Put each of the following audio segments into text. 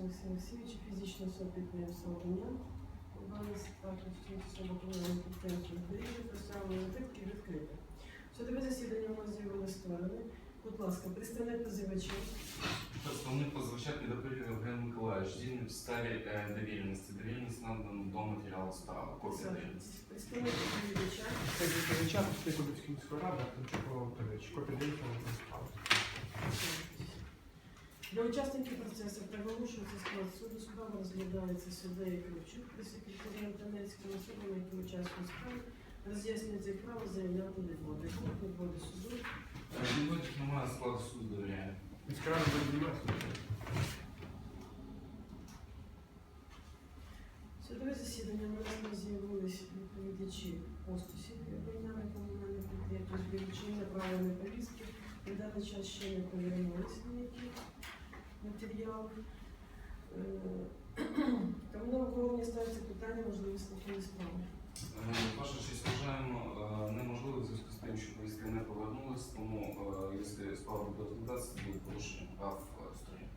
Олексія Олексійовича, фізична особа підприємства «Огня». Баланс також особа комунального підприємства «Україна», представлені збитки відкрите. Судове засідання у нас з'явили сторони. Будь ласка, представник позивача. Представник позивача Підопилів Євген Миколаївич, дій на підставі е, довіреності. Довіреність надано до матеріалу справи. Копія довіреності. Представник позивача. Це відповідача Пустий Кубицької міської ради, Артемчук Володимирович. Копія дається вам на справу. Для учасників процесу приголошується склад суду. Справа розглядається суддею Кравчук, прес-секретарем Донецького особами, які участвують в справі. Роз'яснюється право заявляти відводи. Код відводи суду. Відводів немає складу суду рада буде. Судове засідання у нас не з'явились відповідачі постусів обійняли комунальних підприємств з вилучення правильної повістки. На даний час ще не повернулися ніякі матеріали. Е, Тому на обговорення ставиться питання можливості слухання справи. Е, Ваша честь, вважаємо е, неможливо в зв'язку з тим, що повістка не повернулась, тому е, якщо справа буде розглядатися, буде порушення прав е, сторін.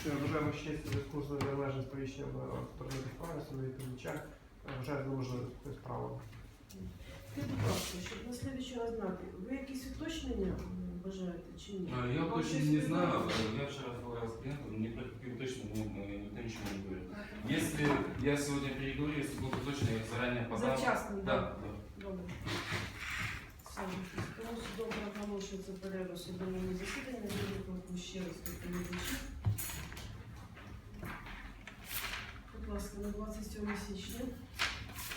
Що я вважаю ще в зв'язку з неналежним сповіщенням е, сторони справи, сторони відповідача, е, вважаю за можливе справу. Скажіть, будь ласка, щоб на слідчий раз знати, ви якісь уточнення м, бажаєте чи ні? Э, Я Вам точно щось не знаю, відомо? э, я вчера разговаривал с клиентом, ни про какие уточнения ни- никто ничего не говорит. Если я сегодня переговорю, если буду точно, я их заранее подам. Завчасно, Да, да. да. Добре. Все. Тому судом проголошується перерва судовому засіданні. Я викликаю ще раз відповідачів. Будь ласка, на 27 січня